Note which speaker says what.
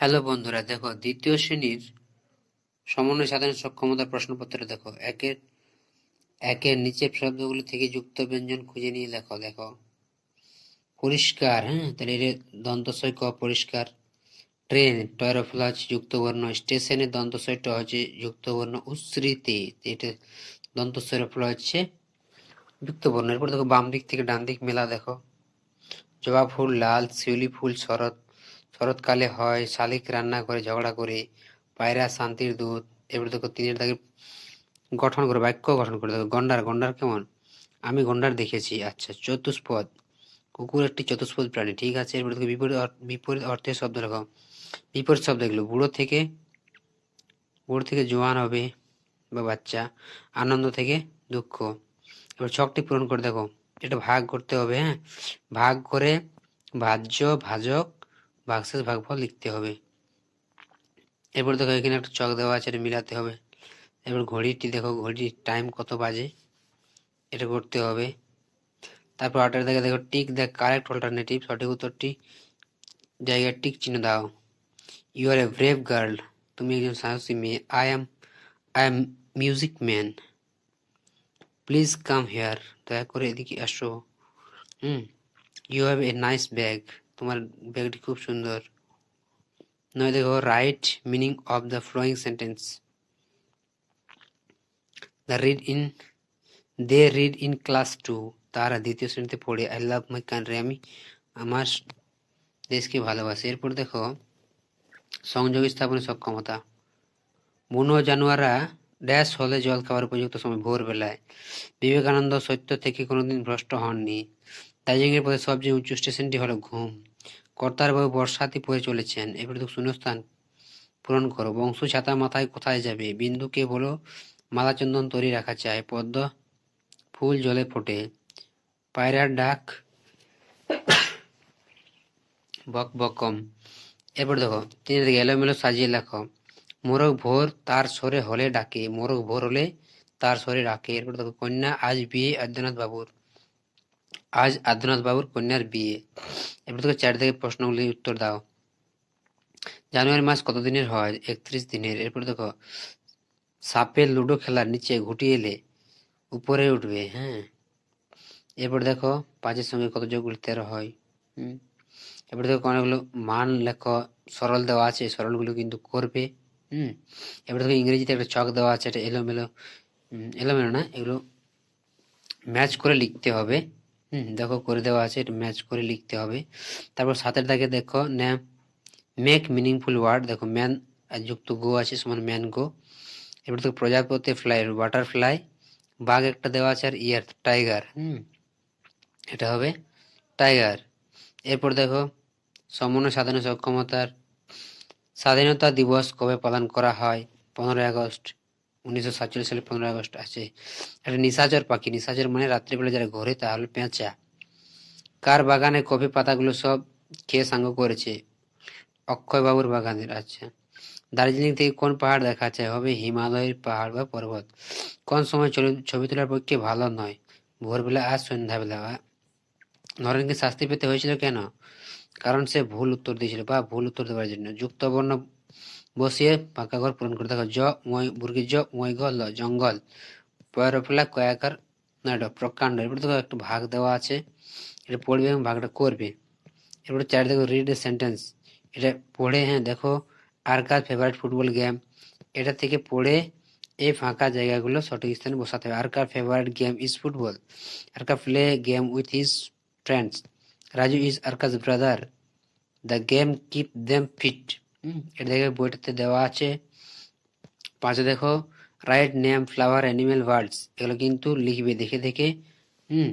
Speaker 1: Hello বন্ধুরা, দেখো, দ্বিতীয় শ্রেণির সমন্বয় সাধারণ সক্ষমতার প্রশ্নপত্র দেখো, একের একের নিচের শব্দগুলি থেকে যুক্ত ব্যঞ্জন খুঁজে নিয়ে লেখো দেখো। পরিষ্কার হ্যাঁ? তাহলে এর দন্তসই ক পরিষ্কার? ট্রেন টয়রফলা হচ্ছে যুক্ত বর্ণ স্টেশনে দন্তসইটা হচ্ছে যুক্ত বর্ণ উশ্রিতে এটা দন্তসইর ফলা হচ্ছে যুক্ত বর্ণ এরপর দেখো বাম দিক থেকে ডান দিক মেলা দেখো। জবা ফুল, লাল, শিউলি ফুল, শরৎ শরৎকালে হয়, শালিক রান্না করে ঝগড়া করে, পায়রা, শান্তির দূত এবার দেখো তিনের দাগে গঠন করে, বাক্য গঠন করে, দেখো গন্ডার গন্ডার কেমন? আমি গন্ডার দেখেছি আচ্ছা চতুষ্পদ, কুকুর একটি চতুষ্পদ প্রাণী, ঠিক আছে, এরপর দেখো বিপরীত বিপরীত অর্থের শব্দ লেখো বিপরীত শব্দ এগুলো, বুড়ো থেকে বুড়ো থেকে জোয়ান হবে বা বাচ্চা, আনন্দ থেকে দুঃখ, এবার ছকটি পূরণ করে দেখো, এটা ভাগ করতে হবে হ্যাঁ ভাগ করে ভাজ্য, ভাজক ভাগশেষ ভাগফল লিখতে হবে। এরপর দেখো, এখানে একটা চক দেওয়া আছে, এটা মিলাতে হবে। এবার ঘড়িটি দেখো, ঘড়ির টাইম কত বাজে, এটা করতে হবে। তারপর আটের দেখে দেখো টিক দেখ কারেক্ট অল্টারনেটিভ সঠিক উত্তরটি জায়গায় টিক চিহ্ন দাও। You are a brave girl তুমি একজন সাহসী মেয়ে। I am I am music man please come here দয়া করে এদিকে আসো। হুম you have a nice bag তোমার ব্যাগটি খুব সুন্দর। নয়, দেখো right meaning of the following sentence the read in they read in class two তারা দ্বিতীয় শ্রেণীতে পড়ে। আই লাভ মাই কান্ট্রি আমি আমার দেশকে ভালোবাসি। এরপর দেখো, সংযোগ স্থাপনের সক্ষমতা। বুনো জানোয়াররা ড্যাশ হলে জল খাওয়ার উপযুক্ত সময় ভোরবেলায়। বিবেকানন্দ সত্য থেকে কোনোদিন ভ্রষ্ট হননি। দার্জিলিংয়ের পথে সবচেয়ে উঁচু স্টেশনটি হলো ঘুম। কর্তার বাবু বর্ষাতি পড়ে চলেছেন। এবার তো শূন্যস্থান পূরণ করো। বংশ ছাতা মাথায় কোথায় যাবে? বিন্দুকে বলো মালা চন্দন তৈরি রাখা চায় পদ্ম ফুল জলে ফোটে। পায়রার ডাক বক বকম এরপর দেখো তিনি দিকে এলোমেলো সাজিয়ে লেখো, মোরগ ভোর তার সরে হলে ডাকে, মোরগ ভোর হলে তার সরে ডাকে এরপর দেখো, কন্যা আজ বিয়ে আদ্যনাথ বাবুর। আজ বাবুর কন্যার বিয়ে। এরপর দেখো চার দিকে প্রশ্নগুলি উত্তর দাও। জানুয়ারি মাস কত দিনের হয়? একত্রিশ দিনের। এরপর দেখো, সাপের লুডো খেলার নিচে ঘুটি এলে উপরে উঠবে হ্যাঁ? এরপর দেখো, পাঁচের সঙ্গে কত যোগগুলি? তেরো হয়, হুম? এরপর দেখো, অনেকগুলো মান লেখো, সরল দেওয়া আছে, সরলগুলো কিন্তু করবে, হুম? এবার দেখো, ইংরেজিতে একটা চক দেওয়া আছে এটা এলোমেলো এলোমেলো না, এগুলো ম্যাচ করে লিখতে হবে। হুম, দেখো করে দেওয়া আছে, এটা ম্যাচ করে লিখতে হবে। তারপর সাতের দাগে দেখো ন্যাম মেক মিনিংফুল ওয়ার্ড দেখো ম্যান যুক্ত গো আছে, সমান ম্যান গো। এবার দেখো প্রজাপতি ফ্লাই বাটারফ্লাই বাঘ একটা দেওয়া আছে আর ইয়ার টাইগার হুম, এটা হবে টাইগার এরপর দেখো, সমন্বয় সাধারণ সক্ষমতার স্বাধীনতা দিবস কবে পালন করা হয়? পনেরোই আগস্ট। উনিশশো সাতচল্লিশ সালে পনেরোই আগস্ট আছে। একটা নিশাচর পাখি। নিশাচর মানে রাত্রিবেলা যারা ঘোরে তাহলে পেঁচা। কার বাগানে কফি পাতাগুলো সব খেয়ে সাঙ্গ করেছে? অক্ষয় বাবুর বাগানের আচ্ছা। দার্জিলিং থেকে কোন পাহাড় দেখা যায়? হবে হিমালয়ের পাহাড় বা পর্বত। কোন সময় ছবি তোলার পক্ষে ভালো নয়। ভোরবেলা আর সন্ধ্যাবেলা। আ- নরেনকে শাস্তি পেতে হয়েছিল কেন? কারণ সে ভুল উত্তর দিয়েছিল বা ভুল উত্তর দেওয়ার জন্য। যুক্ত বর্ণ বসিয়ে পাকা ঘর পূরণ করে দেখো। জ মই বুর্গি জ মই গ ল, জঙ্গল। পয়রফলা, কয়াকার নাট প্রকাণ্ড। এরপরে দেখো একটু ভাগ দেওয়া আছে। এটা পড়বে এবং ভাগটা করবে। এরপরে চার দেখো রিড সেন্টেন্স এটা পড়ে হ্যাঁ দেখো Arka's favourite football game এটা থেকে পড়ে এই ফাঁকা জায়গাগুলো সঠিক স্থানে বসাতে হবে। Arka's favourite game is football Arka play game with his friends Raju is Arka's brother the game keep them fit এটা দেখে বইটাতে দেওয়া আছে। পাঁচে দেখো right name flower animal words এগুলো কিন্তু লিখবে দেখে দেখে। হুম